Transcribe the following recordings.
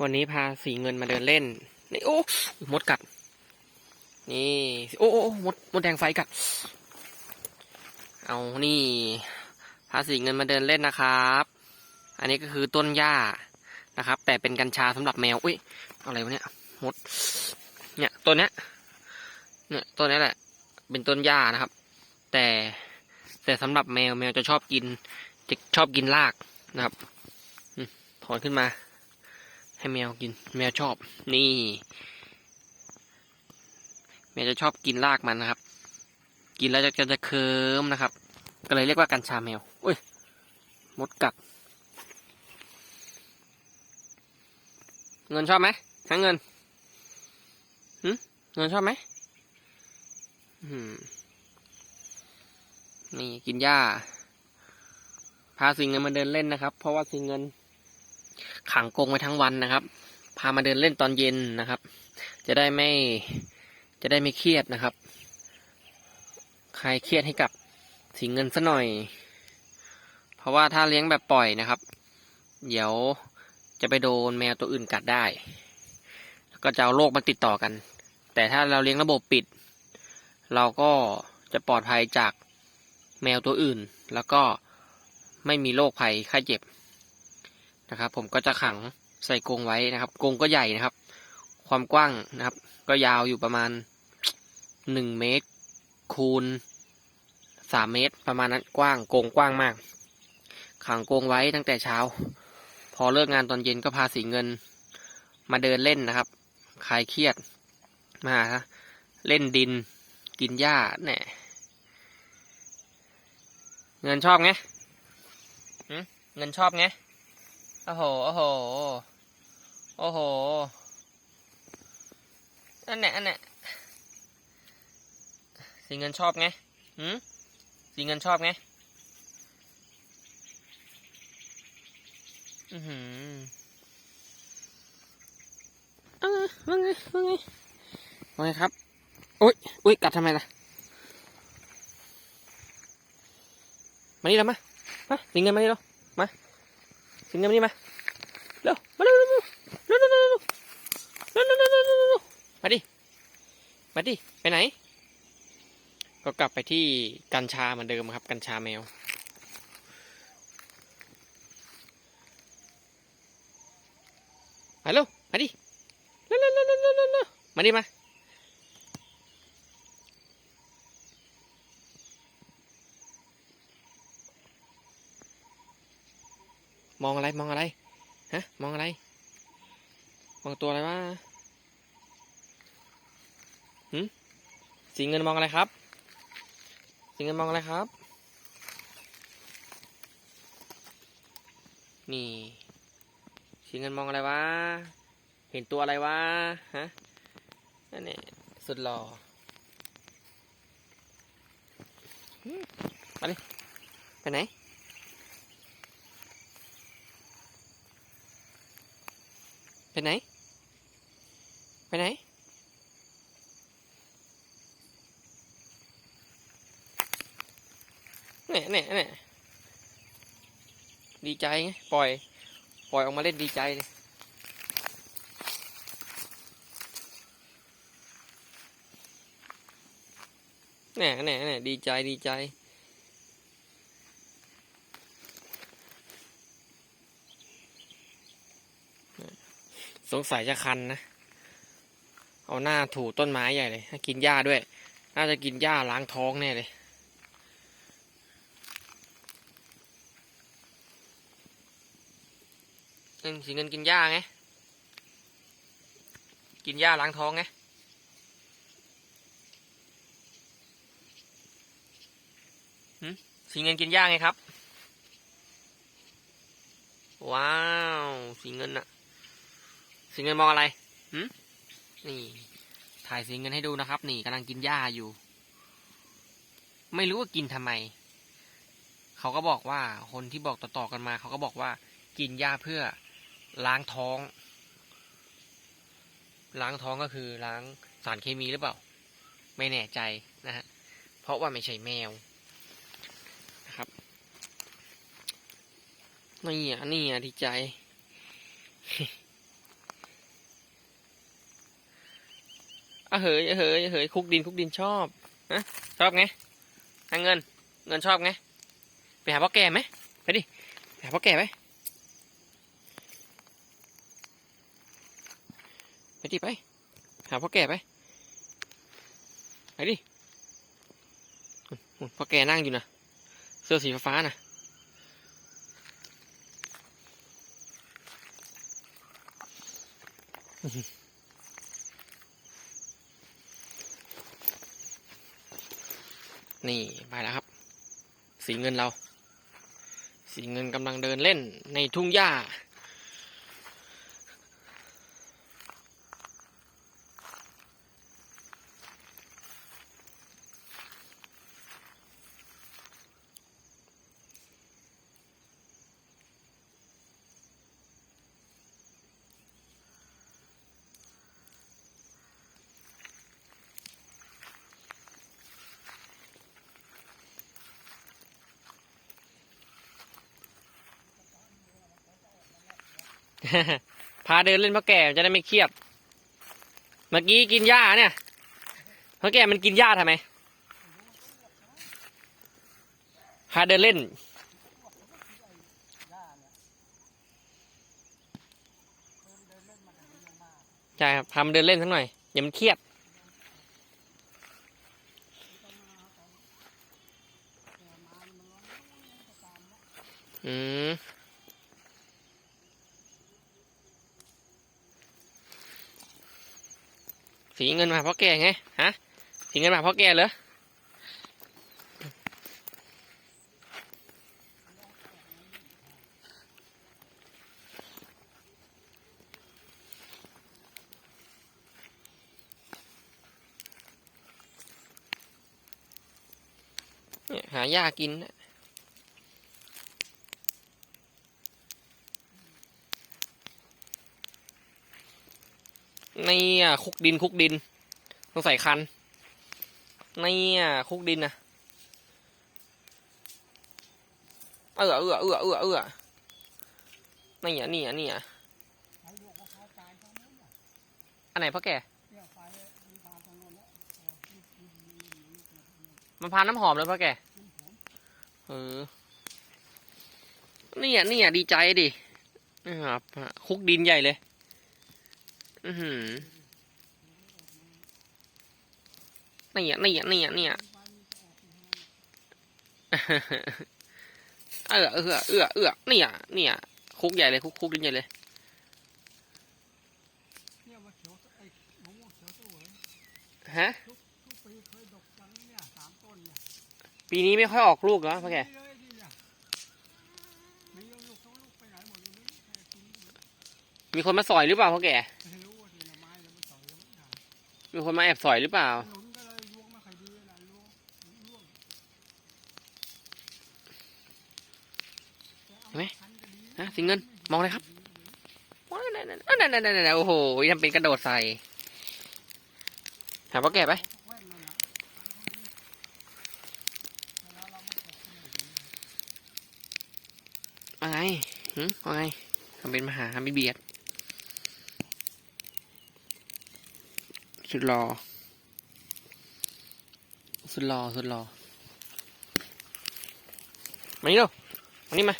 วันนี้พาสีเงินมาเดินเล่น นี่โอ้มดกัด นี่ โอ้โอ้มดมดแดงไฟกัด เอานี่ พาสีเงินมาเดินเล่นนะครับ อันนี้ก็คือต้นหญ้านะครับ แต่เป็นกัญชาสำหรับแมว อุ้ย อะไรวะเนี่ยมด เนี่ยต้นเนี้ย เนี่ยต้นนี้แหละ เป็นต้นหญ้านะครับ แต่แต่สำหรับแมวแมวจะชอบกิน จะชอบกินรากนะครับถอนขึ้นมา ให้แมวกิน แมวชอบ นี่ แมวจะชอบกินรากมันนะครับ กินแล้วจะจะจะเคิมนะครับ ก็เลยเรียกว่ากัญชาแมวอุ้ยมดกัด เงินชอบไหมทั้งเงินหืมเงินชอบไหมอืมนี่กินหญ้า พาสิงเงินมาเดินเล่นนะครับ เพราะว่าสิงเงิน ขังกรงไว้ทั้งวันนะครับ พามาเดินเล่นตอนเย็นนะครับ จะได้ไม่จะได้ไม่เครียดนะครับคลายเครียดให้กับสิงเงินซะหน่อย เพราะว่าถ้าเลี้ยงแบบปล่อยนะครับ เดี๋ยวจะไปโดนแมวตัวอื่นกัดได้แล้วก็จะเอาโรคมาติดต่อกัน แต่ถ้าเราเลี้ยงระบบปิด เราก็จะปลอดภัยจากแมวตัวอื่น แล้วก็ไม่มีโรคภัยไข้เจ็บ นะครับ ผมก็จะขังใส่กรงไว้นะครับกรงก็ใหญ่นะครับ ความกว้างนะครับ ก็ยาวอยู่ประมาณหนึ่งเมตร คูณสามเมตร ประมาณนั้นกว้างกรงกว้างมาก ขังกรงไว้ตั้งแต่เช้า พอเลิกงานตอนเย็นก็พาสีเงิน มาเดินเล่นนะครับคลายเครียดมาเล่นดินกินหญ้าแหน่ยเงินชอบไงเงินชอบไง โอ้โห โอ้โห โอ้โห อันไหนอันไหนสีเงินชอบไงหืมสีเงินชอบไง อือหือเอาไงว่าไงว่าไงว่าไงครับ อุ้ยอุ้ยกัดทำไมล่ะ มานี่แล้วมา มาสิงเงินมานี่แล้วมา สิงเงินนี่มาเร็วมาเร็วเร็วเร็วเร็วเร็วเร็วเร็วเร็วเร็วเร็วมาดิมาดิไปไหน ก็กลับไปที่กัญชาเหมือนเดิมครับ กัญชาแมวมาเร็วมาดิเร็วเร็วเร็วเร็วเร็วเร็วมาดิมา มองอะไรมองอะไร ฮะ มองอะไร มองตัวอะไรวะหืมสีเงินมองอะไรครับ สีเงินมองอะไรครับ นี่ สีเงินมองอะไรวะ เห็นตัวอะไรวะ ฮะ นั่นเนี่ยสุดหล่อหืมมาดิไปไหน ไปไหน ไปไหน เนี่ยเนี่ยเนี่ยดีใจไงปล่อย ปล่อยออกมาเล่นดีใจเลยเนี่ยเนี่ยเนี่ยดีใจดีใจ สงสัยจะคันนะ เอาหน้าถูต้นไม้ใหญ่เลย กินหญ้าด้วย น่าจะกินหญ้าล้างท้องแน่เลย เงินสีเงินกินหญ้าไง กินหญ้าล้างท้องไงสีเงินกินหญ้าไงครับ ว้าว สีเงินอะ สีเงินมองอะไรหืมนี่ ถ่ายสีเงินให้ดูนะครับ นี่กำลังกินหญ้าอยู่ ไม่รู้ว่ากินทำไม เขาก็บอกว่าคนที่บอกต่อๆกันมา เขาก็บอกว่า กินหญ้าเพื่อล้างท้อง ล้างท้องก็คือล้างสารเคมีหรือเปล่า ไม่แน่ใจนะฮะ เพราะว่าไม่ใช่แมวนะครับ นี่อะนี่อะดีใจ อะเหยอะเหยอะเหยคุกดินคุกดินชอบนะชอบไงหาเงิน เงินชอบไง ไปหาพ่อแก่ไหมไปดิไปหาพ่อแก่ไหมไปดิไป หาพ่อแก่ไป ไปดิพ่อแก่นั่งอยู่นะเสื้อสีฟ้านะ นี่ไปแล้วครับ สีเงินเรา สีเงินกำลังเดินเล่นในทุ่งหญ้า พาเดินเล่นพ่อแก่จะได้ไม่เครียด เมื่อกี้กินหญ้าเนี่ยพ่อแก่มันกินหญ้าทำไม พาเดินเล่น ใช่ครับพามันเดินเล่นสักหน่อย อย่ามันเครียดอืม สีเงินมาเพราะแกไงฮะสีเงินมาเพราะแกเหรอหาหญ้ากินนะ นี่อะคุกดินคุกดิน ต้องใส่คันนี่อะคุกดินนะเออเออเออเออเออนี่อะนี่อะนี่อะอันไหนพ่อแก่มันพาน้ำหอมเลยพ่อแก่เออนี่อะนี่อะดีใจดิครับคุกดินใหญ่เลย อือหือนี่อะนี่อะนี่อะนี่อะเออเออเออเออนี่อะนี่อะคุกใหญ่เลยคุกคุกดินใหญ่เลยเนี่ยว่าเขียวไอ้มะม่วงเขียวเสวยฮะทุกปีเคยดกจังเนี่ยสามต้นเนี่ยปีนี้ไม่ค่อยออกลูกแล้วพ่อแกนี่เลยนี่เนี่ยไม่ยอมลูกเขาลูกไปไหนหมดเลยแค่กินมีคนมาสอยหรือเปล่าพ่อแก มีคนมาแอบสอยหรือเปล่า เห็นไหมฮะสิงเงิน มองเลยครับว้าวนั่นนั่นนั่นนั่นโอ้โหทำเป็นกระโดดใส่ หาพ่อแกไปแว่นนั่นน่ะเวลาไหนว่าไงหืมว่าไงทำเป็นมาหาไม่เบียด สุดรอ สุดรอ สุดรอ มานี่เร็วมานี่มา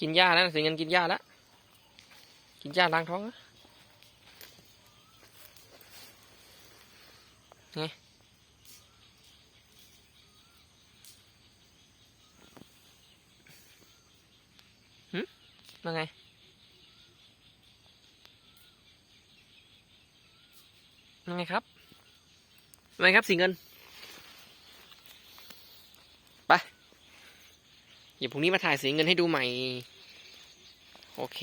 กินยางนั้นนะพากินหญ้าแล้วสิเงินกินหญ้าแล้วกินหญ้าล้างท้องนะไงหึว่าไงว่าไงครับว่าไงครับสิเงิน ไป เดี๋ยวพรุ่งนี้มาถ่ายสีเงินให้ดูใหม่ โอเค